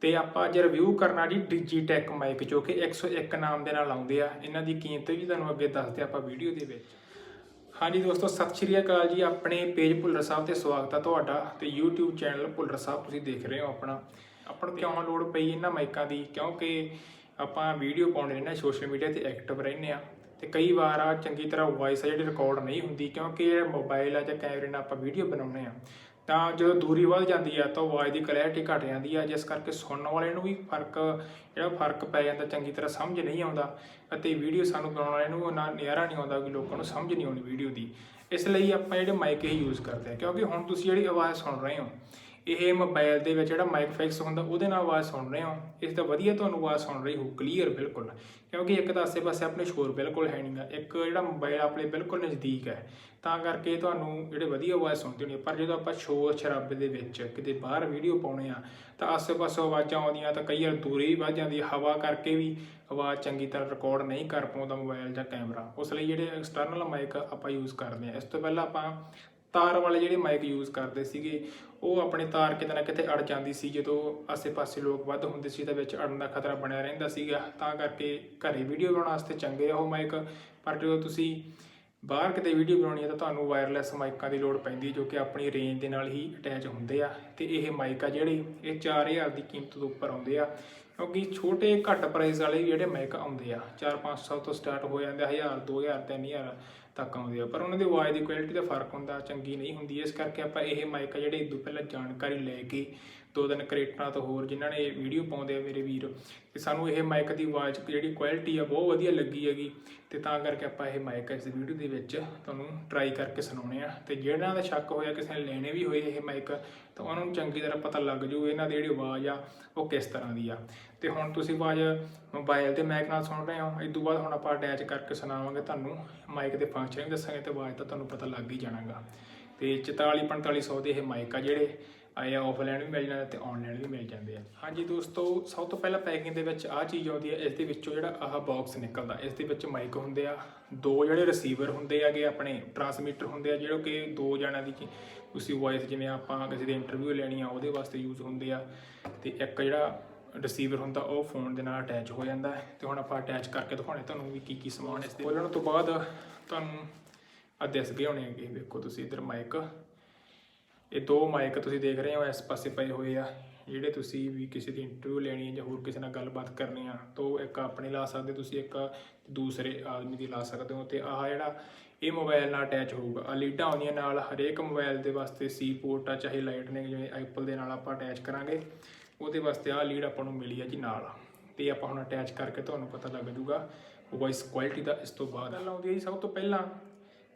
ਤੇ ਆਪਾਂ ਅੱਜ ਰਿਵਿਊ ਕਰਨਾ ਜੀ ਡਿਜੀਟੈਕ ਮਾਈਕ ਜੋ ਕਿ 101 ਨਾਮ ਦੇ ਨਾਲ ਆਉਂਦੇ ਆ। ਇਹਨਾਂ ਦੀ ਕੀਮਤ ਵੀ ਤੁਹਾਨੂੰ ਅੱਗੇ ਦੱਸਦੇ ਆਪਾਂ ਵੀਡੀਓ ਦੇ ਵਿੱਚ। ਹਾਂਜੀ ਦੋਸਤੋ, ਸਤਿ ਸ਼੍ਰੀ ਅਕਾਲ ਜੀ। ਆਪਣੇ ਪੇਜ ਭੁੱਲਰ ਸਾਹਿਬ ਤੇ ਸਵਾਗਤ ਆ ਤੁਹਾਡਾ ਤੇ YouTube ਚੈਨਲ ਭੁੱਲਰ ਸਾਹਿਬ ਤੁਸੀਂ ਦੇਖ ਰਹੇ ਹੋ ਆਪਣਾ। ਆਪਾਂ ਨੂੰ ਕਿਉਂ ਲੋੜ ਪਈ ਇਹਨਾਂ ਮਾਈਕਾਂ ਦੀ? ਕਿਉਂਕਿ ਆਪਾਂ ਵੀਡੀਓ ਪਾਉਂਦੇ ਰਹਿੰਦੇ ਸੋਸ਼ਲ ਮੀਡੀਆ ਤੇ ਐਕਟਿਵ ਰਹਿੰਦੇ ਆ। ਤੇ ਕਈ ਵਾਰ ਆ ਚੰਗੀ ਤਰ੍ਹਾਂ ਵੌਇਸ ਆ ਜਿਹੜੀ ਰਿਕਾਰਡ ਨਹੀਂ ਹੁੰਦੀ, ਕਿਉਂਕਿ ਇਹ ਮੋਬਾਈਲ ਆ ਜਾਂ ਕੈਮਰੇ ਨਾਲ ਆਪਾਂ ਵੀਡੀਓ ਬਣਾਉਂਦੇ ਆ। ਤਾਂ ਜਦੋਂ ਦੂਰੀ ਵੱਧ ਜਾਂਦੀ ਆ ਤਾਂ ਆਵਾਜ਼ ਦੀ ਕਲੈਰਿਟੀ ਘਟ ਜਾਂਦੀ ਆ, ਜਿਸ ਕਰਕੇ ਸੁਣਨ ਵਾਲੇ ਨੂੰ ਵੀ ਫ਼ਰਕ, ਜਿਹੜਾ ਫ਼ਰਕ ਪੈ ਜਾਂਦਾ ਚੰਗੀ ਤਰ੍ਹਾਂ ਸਮਝ ਨਹੀਂ ਆਉਂਦਾ ਅਤੇ ਵੀਡੀਓ ਸਾਨੂੰ ਬਣਾਉਣ ਵਾਲੇ ਨੂੰ ਨਾ ਨਿਆਰਾ ਨਹੀਂ ਆਉਂਦਾ ਕਿ ਲੋਕਾਂ ਨੂੰ ਸਮਝ ਨਹੀਂ ਆਉਣੀ ਵੀਡੀਓ ਦੀ। ਇਸ ਲਈ ਆਪਾਂ ਜਿਹੜੇ ਮਾਈਕ ਹੀ ਯੂਜ਼ ਕਰਦੇ ਆ, ਕਿਉਂਕਿ ਹੁਣ ਤੁਸੀਂ ਜਿਹੜੀ ਆਵਾਜ਼ ਸੁਣ ਰਹੇ ਹੋ ਇਹ ਮੋਬਾਈਲ ਦੇ ਵਿੱਚ ਜਿਹੜਾ ਮਾਈਕ ਫਿਕਸ ਹੁੰਦਾ, ਉਹਦੇ ਨਾਲ ਆਵਾਜ਼ ਸੁਣ ਰਹੇ ਹੋ। ਇਸ ਦਾ ਵਧੀਆ ਤੁਹਾਨੂੰ ਆਵਾਜ਼ ਸੁਣ ਰਹੀ ਹੋ ਕਲੀਅਰ ਬਿਲਕੁਲ। ਕਿਉਂਕਿ ਇੱਕ ਤਾਂ ਆਸੇ-ਪਾਸੇ ਆਪਣੇ ਸ਼ੋਰ ਬਿਲਕੁਲ ਹੈ ਨਹੀਂਗਾ ਇੱਕ ਜਿਹੜਾ ਮੋਬਾਈਲ ਆਪਣੇ ਬਿਲਕੁਲ ਨਜ਼ਦੀਕ ਹੈ। ਤਾਂ ਕਰਕੇ ਤੁਹਾਨੂੰ ਜਿਹੜੇ ਵਧੀਆ ਆਵਾਜ਼ ਸੁਣਦੀ ਹੋਣੀ ਹੈ। ਪਰ ਜਦੋਂ ਆਪਾਂ ਸ਼ੋਰ ਸ਼ਰਾਬੇ ਦੇ ਵਿੱਚ ਕਿਤੇ ਬਾਹਰ ਵੀਡੀਓ ਪਾਉਣੇ ਆ, ਤਾਂ ਆਸੇ-ਪਾਸੇ ਆਵਾਜ਼ਾਂ ਆਉਂਦੀਆਂ, ਤਾਂ ਕਈ ਵਾਰ ਦੂਰੀ ਵੀ ਵੱਧ ਜਾਂਦੀ, ਹਵਾ ਕਰਕੇ ਵੀ ਆਵਾਜ਼ ਚੰਗੀ ਤਰ੍ਹਾਂ ਰਿਕਾਰਡ ਨਹੀਂ ਕਰ ਪਾਉਂਦਾ ਮੋਬਾਈਲ ਜਾਂ ਕੈਮਰਾ ਉਸ ਲਈ ਜਿਹੜੇ ਐਕਸਟਰਨਲ ਮਾਈਕ ਆਪਾਂ ਯੂਜ਼ ਕਰਦੇ ਆ, ਇਸ ਤੋਂ ਪਹਿਲਾਂ ਆਪਾਂ ਤਾਰ ਵਾਲੇ ਜਿਹੜੇ ਮਾਈਕ ਯੂਜ਼ ਕਰਦੇ ਸੀਗੇ, ਉਹ ਆਪਣੇ ਤਾਰ ਕਿਤੇ ਨਾ ਕਿਤੇ ਅੜ ਜਾਂਦੀ ਸੀ, ਜਦੋਂ ਆਸੇ-ਪਾਸੇ ਲੋਕ ਵੱਧ ਹੁੰਦੇ ਸੀ ਤਾਂ ਵਿੱਚ ਅੜਨ ਦਾ ਖਤਰਾ ਬਣਿਆ ਰਹਿੰਦਾ ਸੀਗਾ। ਤਾਂ ਕਰਕੇ ਘਰੇ ਵੀਡੀਓ ਬਣਾਉਣ ਵਾਸਤੇ ਚੰਗੇ ਆ ਉਹ ਮਾਈਕ ਪਰ ਜਦੋਂ ਤੁਸੀਂ ਬਾਹਰ ਕਿਤੇ ਵੀਡੀਓ ਬਣਾਉਣੀ ਹੈ ਤਾਂ ਤੁਹਾਨੂੰ ਵਾਇਰਲੈਸ ਮਾਈਕਾਂ ਦੀ ਲੋੜ ਪੈਂਦੀ ਜੋ ਕਿ ਆਪਣੀ ਰੇਂਜ ਦੇ ਨਾਲ ਹੀ ਅਟੈਚ ਹੁੰਦੇ ਆ। ਤੇ ਇਹ ਮਾਈਕ ਆ ਜਿਹੜੇ, ਇਹ 4000 ਦੀ ਕੀਮਤ ਤੋਂ ਉੱਪਰ ਆਉਂਦੇ ਆ। ਕਿਉਂਕਿ ਛੋਟੇ ਘੱਟ ਪ੍ਰਾਈਸ ਵਾਲੇ ਵੀ ਜਿਹੜੇ ਮਾਈਕ ਆਉਂਦੇ ਆ 4-500 ਤੋਂ ਸਟਾਰਟ ਹੋ ਜਾਂਦੇ ਆ 1000 2000 3000 ਤੱਕ ਆਉਂਦੇ ਆ। ਪਰ ਉਹਨਾਂ ਦੀ ਆਵਾਜ਼ ਦੀ ਕੁਆਲਿਟੀ ਦਾ ਫ਼ਰਕ ਹੁੰਦਾ, ਚੰਗੀ ਨਹੀਂ ਹੁੰਦੀ। ਇਸ ਕਰਕੇ ਆਪਾਂ ਇਹ ਮਾਈਕ ਜਿਹੜੇ ਇਦੋਂ ਪਹਿਲਾਂ ਜਾਣਕਾਰੀ ਲੈ ਕੇ ਦੋ ਦਿਨ ਕ੍ਰੀਏਟਰਾਂ ਤੋਂ ਹੋਰ ਜਿਨ੍ਹਾਂ ਨੇ ਵੀਡੀਓ ਪਾਉਂਦੇ ਆ ਮੇਰੇ ਵੀਰ, ਤੇ ਸਾਨੂੰ ਇਹ ਮਾਈਕ ਦੀ ਆਵਾਜ਼ ਜਿਹੜੀ ਕੁਆਲਿਟੀ ਆ ਬਹੁਤ ਵਧੀਆ ਲੱਗੀ ਹੈਗੀ, ਤੇ ਤਾਂ ਕਰਕੇ ਆਪਾਂ ਇਹ ਮਾਈਕ ਇਸ ਵੀਡੀਓ ਦੇ ਵਿੱਚ ਤੁਹਾਨੂੰ ਟਰਾਈ ਕਰਕੇ ਸੁਣਾਉਣੇ ਆ ਤੇ ਜਿਹੜਾ ਦਾ ਸ਼ੱਕ ਹੋਇਆ ਕਿਸੇ ਨੇ ਲੈਣੇ ਵੀ ਹੋਏ ਇਹ ਮਾਈਕ ਤਾਂ ਉਹਨਾਂ ਨੂੰ ਚੰਗੀ ਤਰ੍ਹਾਂ ਪਤਾ ਲੱਗ ਜੂ ਇਹਨਾਂ ਦੀ ਜਿਹੜੀ ਆਵਾਜ਼ ਆ, ਉਹ ਕਿਸ ਤਰ੍ਹਾਂ ਦੀ ਆ। ਤੇ ਹੁਣ ਤੁਸੀਂ ਆਵਾਜ਼ ਮੋਬਾਈਲ ਤੇ ਮਾਈਕ ਨਾਲ ਸੁਣ ਰਹੇ ਹੋ, ਇਸ ਤੋਂ ਬਾਅਦ ਹੁਣ ਆਪਾਂ ਅਟੈਚ ਕਰਕੇ ਸੁਣਾਵਾਂਗੇ ਤੁਹਾਨੂੰ ਮਾਈਕ ਦੇ ਫੰਕਸ਼ਨ ਵੀ ਦੱਸਾਂਗੇ ਤੇ ਆਵਾਜ਼ ਤਾਂ ਤੁਹਾਨੂੰ ਪਤਾ ਲੱਗ ਹੀ ਜਾਣਾਗਾ। ਤੇ 44 4500 ਦੇ ਇਹ ਮਾਈਕ ਆ ਜਿਹੜੇ ਆਏ ਆ ਆਫਲਾਈਨ ਵੀ ਮਿਲ ਜਾਂਦਾ ਤੇ ਆਨਲਾਈਨ ਵੀ ਮਿਲ ਜਾਂਦੇ ਆ। ਹਾਂਜੀ ਦੋਸਤੋ, ਸਭ ਤੋਂ ਪਹਿਲਾਂ ਪੈਕਿੰਗ ਦੇ ਵਿੱਚ ਆਹ ਚੀਜ਼ ਆਉਂਦੀ ਹੈ ਇਸ ਦੇ ਵਿੱਚੋਂ ਜਿਹੜਾ ਆਹ ਬਾਕਸ ਨਿਕਲਦਾ, ਇਸ ਦੇ ਵਿੱਚ ਮਾਈਕ ਹੁੰਦੇ ਆ। ਦੋ ਜਿਹੜੇ ਰਿਸੀਵਰ ਹੁੰਦੇ ਆਗੇ ਆਪਣੇ ਟਰਾਂਸਮਿਟਰ ਹੁੰਦੇ ਆ, ਜਿਹੜੇ ਕਿ ਦੋ ਜਣਾਂ ਦੀ ਤੁਸੀਂ ਵੌਇਸ ਜਿਵੇਂ ਆਪਾਂ ਕਿਸੇ ਦੀ ਇੰਟਰਵਿਊ ਲੈਣੀ ਆ, ਉਹਦੇ ਵਾਸਤੇ ਯੂਜ਼ ਹੁੰਦੇ ਆ। ਤੇ ਇੱਕ ਜਿਹੜਾ ਰਿਸੀਵਰ ਹੁੰਦਾ, ਉਹ ਫੋਨ ਦੇ ਨਾਲ ਅਟੈਚ ਹੋ ਜਾਂਦਾ ਹੈ। ਤੇ ਹੁਣ ਆਪਾਂ ਅਟੈਚ ਕਰਕੇ ਦਿਖਾਉਣੇ ਤੁਹਾਨੂੰ ਵੀ ਕੀ ਕੀ ਸਮਾਨ ਇਸ ਦੇ। ਖੋਲਣ ਤੋਂ ਬਾਅਦ ਤੁਹਾਨੂੰ ਆ ਦਿਸ ਗਏ ਹੋਣੇ ਹੈਗੇ, ਵੇਖੋ ਤੁਸੀਂ ਇਧਰ ਮਾਈਕ ਇਹ ਦੋ ਮਾਈਕ ਤੁਸੀਂ ਦੇਖ ਰਹੇ ਹੋ, ਇਸ ਪਾਸੇ ਪਏ ਹੋਏ ਆ। ਜਿਹੜੇ ਤੁਸੀਂ ਵੀ ਕਿਸੇ ਦੀ ਇੰਟਰਵਿਊ ਲੈਣੀ ਹੈ ਜਾਂ ਹੋਰ ਕਿਸੇ ਨਾਲ ਗੱਲਬਾਤ ਕਰਨੀ ਆ, ਤਾਂ ਉਹ ਇੱਕ ਆਪਣੇ ਲਾ ਸਕਦੇ ਤੁਸੀਂ ਇੱਕ ਦੂਸਰੇ ਆਦਮੀ ਦੀ ਲਾ ਸਕਦੇ ਹੋ। ਤੇ ਆਹ ਜਿਹੜਾ ਇਹ ਮੋਬਾਈਲ ਨਾਲ ਅਟੈਚ ਹੋਊਗਾ ਆ ਲੀਡਾਂ ਆਉਂਦੀਆਂ ਨਾਲ, ਹਰੇਕ ਮੋਬਾਈਲ ਦੇ ਵਾਸਤੇ ਸੀ ਪੋਰਟ ਆ, ਚਾਹੇ ਲਾਈਟਨਿੰਗ ਜਿਵੇਂ ਐਪਲ ਦੇ ਨਾਲ ਆਪਾਂ ਅਟੈਚ ਕਰਾਂਗੇ, ਉਹਦੇ ਵਾਸਤੇ ਆਹ ਲੀਡ ਆਪਾਂ ਨੂੰ ਮਿਲੀ ਆ ਜੀ ਨਾਲ। ਤੇ ਆਪਾਂ ਹੁਣ ਅਟੈਚ ਕਰਕੇ ਤੁਹਾਨੂੰ ਪਤਾ ਲੱਗ ਜਾਊਗਾ ਵੌਇਸ ਕੁਆਲਿਟੀ ਦਾ ਇਸ ਤੋਂ ਬਾਅਦ। ਗੱਲ ਆਉਂਦੀ ਹੈ ਜੀ, ਸਭ ਤੋਂ ਪਹਿਲਾਂ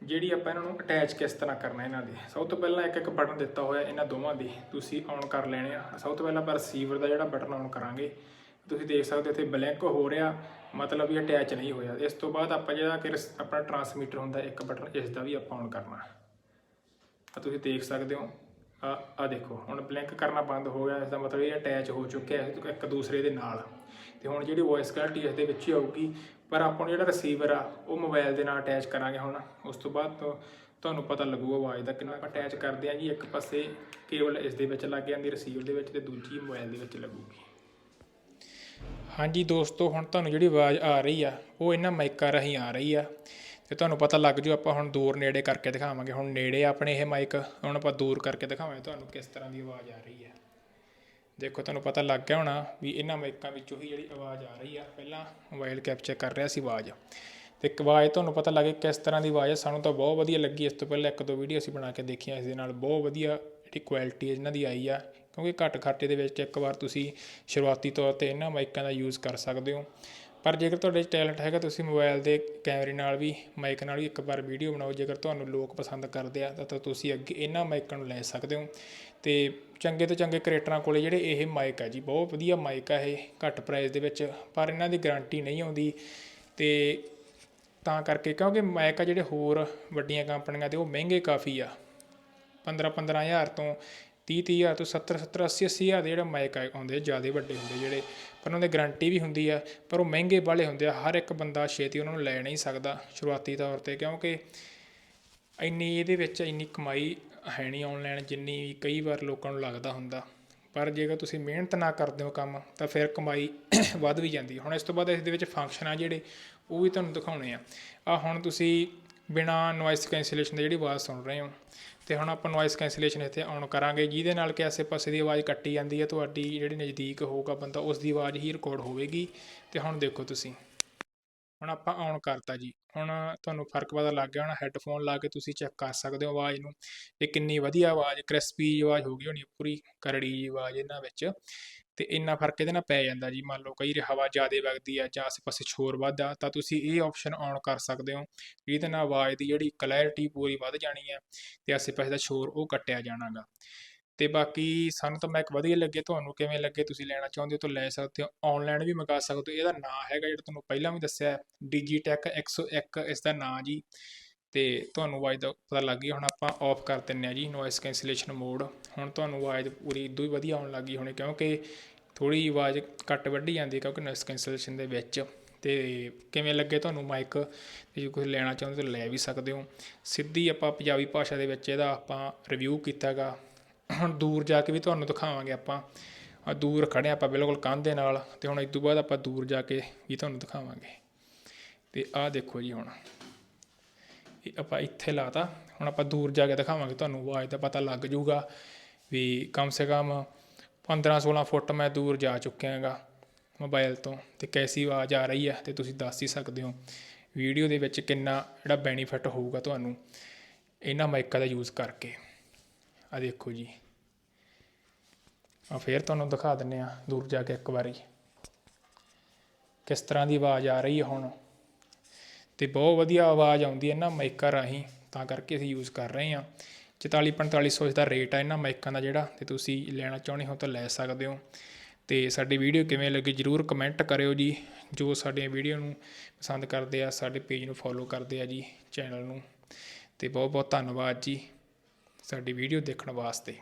ਜਿਹੜੀ ਆਪਾਂ ਇਹਨਾਂ ਨੂੰ ਅਟੈਚ ਕਿਸ ਤਰ੍ਹਾਂ ਕਰਨਾ ਇਹਨਾਂ ਦੇ। ਸਭ ਤੋਂ ਪਹਿਲਾਂ ਇੱਕ ਇੱਕ ਬਟਨ ਦਿੱਤਾ ਹੋਇਆ ਇਹਨਾਂ ਦੋਵਾਂ ਦੇ। ਤੁਸੀਂ ਔਨ ਕਰ ਲੈਣੇ ਆ। ਸਭ ਤੋਂ ਪਹਿਲਾਂ ਆਪਾਂ ਰਿਸੀਵਰ ਦਾ ਜਿਹੜਾ ਬਟਨ ਔਨ ਕਰਾਂਗੇ। ਤੁਸੀਂ ਦੇਖ ਸਕਦੇ ਹੋ ਇੱਥੇ ਬਲੈਂਕ ਹੋ ਰਿਹਾ। ਮਤਲਬ ਇਹ ਅਟੈਚ ਨਹੀਂ ਹੋਇਆ। ਇਸ ਤੋਂ ਬਾਅਦ ਆਪਾਂ ਜਿਹੜਾ ਕਿ ਰਿਸ- ਆਪਣਾ ਟਰਾਂਸਮੀਟਰ ਹੁੰਦਾ, ਇੱਕ ਬਟਨ ਇਸ ਦਾ ਵੀ ਆਪਾਂ ਔਨ ਕਰਨਾ। ਆ ਤੁਸੀਂ ਦੇਖ ਸਕਦੇ ਹੋ। ਆ ਦੇਖੋ, ਹੁਣ ਬਲਿੰਕ ਕਰਨਾ ਬੰਦ ਹੋ ਗਿਆ ਇਸ ਦਾ ਮਤਲਬ ਇਹ ਅਟੈਚ ਹੋ ਚੁੱਕਿਆ ਹੈ, ਇੱਕ ਦੂਸਰੇ ਦੇ ਨਾਲ। ਤੇ ਹੁਣ ਜਿਹੜੀ ਵੌਇਸ ਕੁਆਲਿਟੀ ਇਸ ਦੇ ਵਿੱਚ ਹੀ ਆਊਗੀ। ਪਰ ਆਪਾਂ ਨੂੰ ਜਿਹੜਾ ਰਿਸੀਵਰ ਆ, ਉਹ ਮੋਬਾਈਲ ਦੇ ਨਾਲ ਅਟੈਚ ਕਰਾਂਗੇ ਹੁਣ। ਉਸ ਤੋਂ ਬਾਅਦ ਤੁਹਾਨੂੰ ਪਤਾ ਲੱਗੂਗਾ ਆਵਾਜ਼ ਦਾ ਕਿੰਨਾ ਅਟੈਚ ਕਰਦੇ ਆ ਜੀ। ਇੱਕ ਪਾਸੇ ਕੇਬਲ ਇਸ ਦੇ ਵਿੱਚ ਲੱਗ ਜਾਂਦੀ ਰਿਸੀਵਰ ਦੇ ਵਿੱਚ ਤੇ ਦੂਜੀ ਮੋਬਾਈਲ ਦੇ ਵਿੱਚ ਲੱਗੂਗੀ। ਹਾਂਜੀ ਦੋਸਤੋ, ਹੁਣ ਤੁਹਾਨੂੰ ਜਿਹੜੀ ਆਵਾਜ਼ ਆ ਰਹੀ ਆ, ਉਹ ਇਹਨਾਂ ਮਾਈਕਾਂ ਰਾਹੀਂ ਆ ਰਹੀ ਆ। ਤੇ ਤੁਹਾਨੂੰ ਪਤਾ ਲੱਗ ਜੂ ਆਪਾਂ ਹੁਣ ਦੂਰ ਨੇੜੇ ਕਰਕੇ ਦਿਖਾਵਾਂਗੇ। ਹੁਣ ਨੇੜੇ ਆਪਣੇ ਇਹ ਮਾਈਕ ਹੁਣ ਆਪਾਂ ਦੂਰ ਕਰਕੇ ਦਿਖਾਵਾਂਗੇ ਤੁਹਾਨੂੰ ਕਿਸ ਤਰ੍ਹਾਂ ਦੀ ਆਵਾਜ਼ ਆ ਰਹੀ ਹੈ। ਦੇਖੋ, ਤੁਹਾਨੂੰ ਪਤਾ ਲੱਗ ਗਿਆ ਹੋਣਾ ਵੀ ਇਹਨਾਂ ਮਾਈਕਾਂ ਵਿੱਚੋਂ ਹੀ ਜਿਹੜੀ ਆਵਾਜ਼ ਆ ਰਹੀ ਆ। ਪਹਿਲਾਂ ਮੋਬਾਈਲ ਕੈਪਚਰ ਕਰ ਰਿਹਾ ਸੀ ਆਵਾਜ਼। ਤੇ ਇੱਕ ਆਵਾਜ਼ ਤੁਹਾਨੂੰ ਪਤਾ ਲੱਗੇ ਕਿਸ ਤਰ੍ਹਾਂ ਦੀ ਆਵਾਜ਼ ਹੈ ਸਾਨੂੰ ਤਾਂ ਬਹੁਤ ਵਧੀਆ ਲੱਗੀ। ਇਸ ਤੋਂ ਪਹਿਲਾਂ ਇੱਕ ਦੋ ਵੀਡੀਓ ਅਸੀਂ ਬਣਾ ਕੇ ਦੇਖੀਆਂ ਇਸ ਦੇ ਨਾਲ ਬਹੁਤ ਵਧੀਆ ਜਿਹੜੀ ਕੁਆਲਿਟੀ ਇਹਨਾਂ ਦੀ ਆਈ ਆ। ਕਿਉਂਕਿ ਘੱਟ ਖਰਚੇ ਦੇ ਵਿੱਚ ਇੱਕ ਵਾਰ ਤੁਸੀਂ ਸ਼ੁਰੂਆਤੀ ਤੌਰ ਤੇ ਇਹਨਾਂ ਮਾਈਕਾਂ ਦਾ ਯੂਜ਼ ਕਰ ਸਕਦੇ ਹੋ। ਪਰ ਜੇਕਰ ਤੁਹਾਡੇ 'ਚ ਟੈਲੈਂਟ ਹੈਗਾ, ਤੁਸੀਂ ਮੋਬਾਈਲ ਦੇ ਕੈਮਰੇ ਨਾਲ ਵੀ, ਮਾਈਕ ਨਾਲ ਵੀ ਇੱਕ ਵਾਰ ਵੀਡੀਓ ਬਣਾਓ। ਜੇਕਰ ਤੁਹਾਨੂੰ ਲੋਕ ਪਸੰਦ ਕਰਦੇ ਆ, ਤਾਂ ਤੁਸੀਂ ਅੱਗੇ ਇਹਨਾਂ ਮਾਈਕਾਂ ਨੂੰ ਲੈ ਸਕਦੇ ਹੋ। ਤੇ ਚੰਗੇ ਤੋਂ ਚੰਗੇ ਕ੍ਰੀਏਟਰਾਂ ਕੋਲੇ ਜਿਹੜੇ ਇਹ ਮਾਈਕ ਆ ਜੀ, ਬਹੁਤ ਵਧੀਆ ਮਾਈਕ ਆ ਇਹ, ਘੱਟ ਪ੍ਰਾਈਸ ਦੇ ਵਿੱਚ, ਪਰ ਇਹਨਾਂ ਦੀ ਗਾਰੰਟੀ ਨਹੀਂ ਆਉਂਦੀ। ਤੇ ਤਾਂ ਕਰਕੇ, ਕਿਉਂਕਿ ਮਾਈਕ ਆ ਜਿਹੜੇ ਹੋਰ ਵੱਡੀਆਂ ਕੰਪਨੀਆਂ ਦੇ, ਉਹ ਮਹਿੰਗੇ ਕਾਫੀ ਆ। 15 15000 ਤੋਂ ਤੀਹ ਤੀਹ ਹਜ਼ਾਰ ਤੋਂ ਸੱਤਰ ਸੱਤਰ ਅੱਸੀ ਅੱਸੀ ਹਜ਼ਾਰ ਦੇ ਜਿਹੜਾ ਮਾਈਕ ਆਉਂਦੇ ਜ਼ਿਆਦਾ ਵੱਡੇ ਹੁੰਦੇ ਜਿਹੜੇ, ਪਰ ਉਹਨਾਂ ਦੀ ਗਾਰੰਟੀ ਵੀ ਹੁੰਦੀ ਆ, ਪਰ ਉਹ ਮਹਿੰਗੇ ਵਾਲੇ ਹੁੰਦੇ ਆ, ਹਰ ਇੱਕ ਬੰਦਾ ਛੇਤੀ ਉਹਨਾਂ ਨੂੰ ਲੈ ਨਹੀਂ ਸਕਦਾ ਸ਼ੁਰੂਆਤੀ ਤੌਰ ਤੇ, ਕਿਉਂਕਿ ਇੰਨੀ ਇਹਦੇ ਵਿੱਚ ਇੰਨੀ ਕਮਾਈ ਹੈ ਨਹੀਂ ਆਨਲਾਈਨ ਜਿੰਨੀ ਕਈ ਵਾਰ ਲੋਕਾਂ ਨੂੰ ਲੱਗਦਾ ਹੁੰਦਾ। ਪਰ ਜੇਕਰ ਤੁਸੀਂ ਮਿਹਨਤ ਨਾ ਕਰਦੇ ਹੋ ਕੰਮ, ਤਾਂ ਫਿਰ ਕਮਾਈ ਵੱਧ ਵੀ ਜਾਂਦੀ ਹੁਣ ਇਸ ਤੋਂ ਬਾਅਦ ਇਸ ਦੇ ਵਿੱਚ ਫੰਕਸ਼ਨ ਆ ਜਿਹੜੇ, ਉਹ ਵੀ ਤੁਹਾਨੂੰ ਦਿਖਾਉਣੇ ਆ। ਆ ਹੁਣ ਤੁਸੀਂ ਬਿਨਾ ਨੋਇਸ ਕੈਂਸਲੇਸ਼ਨ ਦੀ ਜਿਹੜੀ ਆਵਾਜ਼ ਸੁਣ ਰਹੇ ਹੋ। ਤੇ ਹੁਣ ਆਪਾਂ ਨੋਇਸ ਕੈਂਸਲੇਸ਼ਨ ਇੱਥੇ ਔਨ ਕਰਾਂਗੇ, ਜਿਹਦੇ ਨਾਲ ਕਿ ਆਸੇ-ਪਾਸੇ ਦੀ ਆਵਾਜ਼ ਕੱਟੀ ਜਾਂਦੀ ਹੈ, ਤੁਹਾਡੀ ਜਿਹੜੀ ਨਜ਼ਦੀਕ ਹੋਊਗਾ ਬੰਦਾ ਉਸ ਦੀ ਆਵਾਜ਼ ਹੀ ਰਿਕਾਰਡ ਹੋਵੇਗੀ। ਤੇ ਹੁਣ ਦੇਖੋ ਤੁਸੀਂ। ਹੁਣ ਆਪਾਂ ਔਨ ਕਰਤਾ ਜੀ। ਹੁਣ ਤੁਹਾਨੂੰ ਫ਼ਰਕ ਪਤਾ ਲੱਗ ਗਿਆ ਹੁਣ ਹੈੱਡਫੋਨ ਲਾ ਕੇ ਤੁਸੀਂ ਚੈੱਕ ਕਰ ਸਕਦੇ ਹੋ ਆਵਾਜ਼ ਨੂੰ। ਇਹ ਕਿੰਨੀ ਵਧੀਆ ਆਵਾਜ਼ ਕ੍ਰਿਸਪੀ ਆਵਾਜ਼ ਹੋ ਗਈ ਹੋਣੀ ਪੂਰੀ, ਕਰੜੀ ਜਿਹੀ ਆਵਾਜ਼ ਇਹਨਾਂ ਵਿੱਚ। ਤੇ ਇੰਨਾ ਫ਼ਰਕ ਇਹਦੇ ਨਾਲ ਪੈ ਜਾਂਦਾ ਜੀ। ਮੰਨ ਲਓ ਕਈ ਹਵਾ ਜ਼ਿਆਦਾ ਵਗਦੀ ਆ ਜਾਂ ਆਸੇ-ਪਾਸੇ ਸ਼ੋਰ ਵੱਧਦਾ, ਤਾਂ ਤੁਸੀਂ ਇਹ ਆਪਸ਼ਨ ਔਨ ਕਰ ਸਕਦੇ ਹੋ ਜਿਹਦੇ ਨਾਲ ਆਵਾਜ਼ ਦੀ ਜਿਹੜੀ ਕਲੈਰਿਟੀ ਪੂਰੀ ਵੱਧ ਜਾਣੀ ਹੈ ਤੇ ਆਸੇ-ਪਾਸੇ ਦਾ ਸ਼ੋਰ ਉਹ ਕੱਟਿਆ ਜਾਣਾਗਾ। ਤੇ ਬਾਕੀ ਸਾਨੂੰ ਤਾਂ ਮੈਕ ਵਧੀਆ ਲੱਗੇ, ਤੁਹਾਨੂੰ ਕਿਵੇਂ ਲੱਗੇ ਤੁਸੀਂ ਲੈਣਾ ਚਾਹੁੰਦੇ ਹੋ ਤਾਂ ਲੈ ਸਕਦੇ ਹੋ। ਆਨਲਾਈਨ ਵੀ ਮੰਗਾ ਸਕਦੇ ਹੋ। ਇਹਦਾ ਨਾਂ ਹੈਗਾ ਜਿਹੜਾ ਤੁਹਾਨੂੰ ਪਹਿਲਾਂ ਵੀ ਦੱਸਿਆ ਡਿਜੀਟੈਕ 101 ਇਸ ਦਾ ਨਾਂ ਜੀ। ਤੇ ਤੁਹਾਨੂੰ ਆਵਾਜ਼ ਦਾ ਪਤਾ ਲੱਗ ਗਿਆ ਹੁਣ ਆਪਾਂ ਆਫ ਕਰ ਦਿੰਨੇ ਆ ਜੀ ਨੋਇਸ ਕੈਂਸਲੇਸ਼ਨ ਮੋਡ ਹੁਣ ਤੁਹਾਨੂੰ ਆਵਾਜ਼ ਪੂਰੀ ਇਦੋਂ ਹੀ ਵਧੀਆ ਆਉਣ ਲੱਗੀ ਹੋਣੀ, ਕਿਉਂਕਿ ਥੋੜੀ ਆਵਾਜ਼ ਘੱਟ ਵੱਢੀ ਜਾਂਦੀ ਕਿਉਂਕਿ ਨੋਇਸ ਕੈਂਸਲੇਸ਼ਨ ਦੇ ਵਿੱਚ। ਤੇ ਕਿਵੇਂ ਲੱਗੇ ਤੁਹਾਨੂੰ ਮਾਈਕ ਤੇ ਜੇ ਕੁਝ ਲੈਣਾ ਚਾਹੁੰਦੇ ਤਾਂ ਲੈ ਵੀ ਸਕਦੇ ਹੋ। ਸਿੱਧੀ ਆਪਾਂ ਪੰਜਾਬੀ ਭਾਸ਼ਾ ਦੇ ਵਿੱਚ ਇਹਦਾ ਆਪਾਂ ਰਿਵਿਊ ਕੀਤਾਗਾ। ਹੁਣ ਦੂਰ ਜਾ ਕੇ ਵੀ ਤੁਹਾਨੂੰ ਦਿਖਾਵਾਂਗੇ ਆਪਾਂ। ਆ ਦੂਰ ਖੜੇ ਆਪਾਂ ਬਿਲਕੁਲ ਕੰਧ ਦੇ ਨਾਲ, ਤੇ ਹੁਣ ਇਸ ਤੋਂ ਬਾਅਦ ਆਪਾਂ ਦੂਰ ਜਾ ਕੇ ਵੀ ਤੁਹਾਨੂੰ ਦਿਖਾਵਾਂਗੇ। ਤੇ ਆਹ ਦੇਖੋ ਜੀ ਹੁਣ। ਆਪਾਂ ਇੱਥੇ ਲਾਤਾ। ਹੁਣ ਆਪਾਂ ਦੂਰ ਜਾ ਕੇ ਦਿਖਾਵਾਂਗੇ ਤੁਹਾਨੂੰ, ਆਵਾਜ਼ ਦਾ ਪਤਾ ਲੱਗ ਜਾਊਗਾ ਵੀ ਕਮ ਸੇ ਕਮ 15 16 ਫੁੱਟ ਮੈਂ ਦੂਰ ਜਾ ਚੁੱਕਿਆ ਹੈਗਾ ਮੋਬਾਈਲ ਤੋਂ ਤੇ ਕੈਸੀ ਆਵਾਜ਼ ਆ ਰਹੀ ਹੈ ਤੇ ਤੁਸੀਂ ਦੱਸ ਹੀ ਸਕਦੇ ਹੋ ਵੀਡੀਓ ਦੇ ਵਿੱਚ ਕਿੰਨਾ ਜਿਹੜਾ ਬੈਨੀਫਿਟ ਹੋਊਗਾ ਤੁਹਾਨੂੰ ਇਹਨਾਂ ਮਾਈਕਾਂ ਦਾ ਯੂਜ਼ ਕਰਕੇ। ਆ ਦੇਖੋ ਜੀ। ਆ ਫੇਰ ਤੁਹਾਨੂੰ ਦਿਖਾ ਦਿੰਨੇ ਆ ਦੂਰ ਜਾ ਕੇ ਇੱਕ ਵਾਰੀ। ਕਿਸ ਤਰ੍ਹਾਂ ਦੀ ਆਵਾਜ਼ ਆ ਰਹੀ ਹੈ ਹੁਣ? ਅਤੇ ਬਹੁਤ ਵਧੀਆ ਆਵਾਜ਼ ਆਉਂਦੀ ਹੈ ਇਹਨਾਂ ਮਾਈਕਾਂ ਰਾਹੀਂ, ਤਾਂ ਕਰਕੇ ਅਸੀਂ ਯੂਜ਼ ਕਰ ਰਹੇ ਹਾਂ। 44 4500 ਦਾ ਰੇਟ ਆ ਇਹਨਾਂ ਮਾਈਕਾਂ ਦਾ ਜਿਹੜਾ ਅਤੇ ਤੁਸੀਂ ਲੈਣਾ ਚਾਹੁੰਦੇ ਹੋ ਤਾਂ ਲੈ ਸਕਦੇ ਹੋ। ਅਤੇ ਸਾਡੀ ਵੀਡੀਓ ਕਿਵੇਂ ਲੱਗੀ ਜਰੂਰ ਕਮੈਂਟ ਕਰਿਓ ਜੀ। ਜੋ ਸਾਡੀਆਂ ਵੀਡੀਓ ਨੂੰ ਪਸੰਦ ਕਰਦੇ ਆ, ਸਾਡੇ ਪੇਜ ਨੂੰ ਫੋਲੋ ਕਰਦੇ ਆ ਜੀ ਚੈਨਲ ਨੂੰ। ਅਤੇ ਬਹੁਤ ਬਹੁਤ ਧੰਨਵਾਦ ਜੀ, ਸਾਡੀ ਵੀਡੀਓ ਦੇਖਣ ਵਾਸਤੇ।